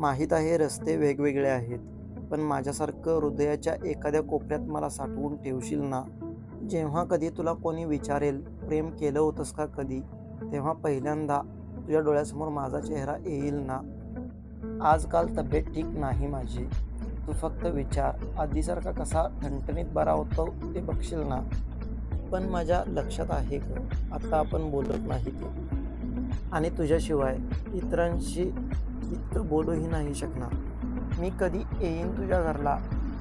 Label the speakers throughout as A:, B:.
A: माहीत आहे रस्ते वेगवेगळे आहेत. पण माझ्यासारखं हृदयाच्या एखाद्या कोपऱ्यात मला साठवून ठेवशील ना? जेव्हा कधी तुला कोणी विचारेल प्रेम केलं होतंस का कधी? तेव्हा पहिल्यांदा तुझ्या डोळ्यासमोर माझा चेहरा येईल ना? आजकाल तब्येत ठीक नाही माझी. तू फक्त विचार आधीसारखा कसा ठणठणीत बरा होतो ते बघशील ना? पण माझ्या लक्षात आहे ग आत्ता आपण बोलत नाही ते. आणि तुझ्याशिवाय इतरांशी इतकं बोलूही नाही शकणार. मी कधी येईन तुझ्या घरला?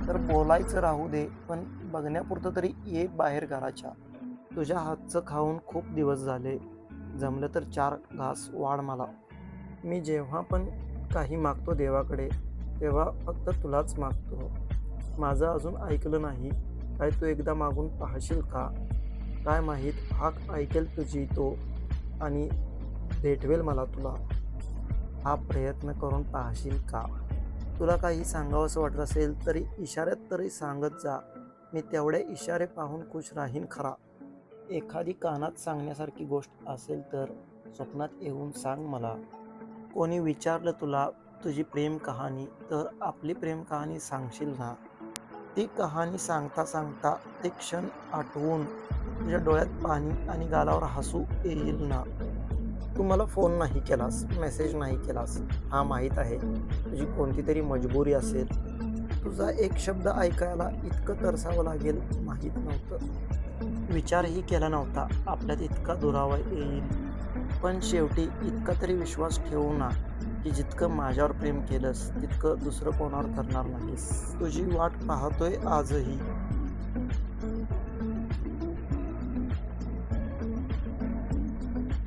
A: तर बोलायचं राहू दे पण बघण्यापुरतं तरी ये बाहेर घराच्या. तुझ्या हातचं खाऊन खूप दिवस झाले. जमलं तर चार घास वाढ मला. मी जेव्हा पण काही मागतो देवाकडे तेव्हा फक्त तुलाच मागतो. माझं अजून ऐकलं नाही. काय तू एकदा मागून पाहशील का? काय माहीत हाक ऐकेल तुझी तो आणि भेटवेल मला तुला. हा प्रयत्न करून पाहशील का? तुला काही सांगावंसं वाटत असेल तरी इशाऱ्यात तरी सांगत जा. मी तेवढे इशारे पाहून खुश राहीन खरा. एखादी कानात सांगण्यासारखी गोष्ट असेल तर स्वप्नात येऊन सांग मला. कोणी विचारलं तुला तुझी प्रेम कहाणी तर आपली प्रेम कहाणी सांगशील ना? ती कहाणी सांगता सांगता ते क्षण आठवून तुझ्या डोळ्यात पाणी आणि गालावर हसू येईल ना? तू मला फोन नाही केलास मेसेज नाही केलास हा माहीत आहे. तुझी कोणती तरी मजबुरी असेल तुझा एक शब्द ऐकायला इतकं तरसावं लागेल माहीत नव्हतं. विचारही केला नव्हता आपल्यात इतका दुरावा येईल. पण शेवटी इतका तरी विश्वास ठेवू ना की जितकं माझ्यावर प्रेम केलंस तितकं दुसरं कोणावर करणार नाहीस. तुझी वाट पाहतोय आजही.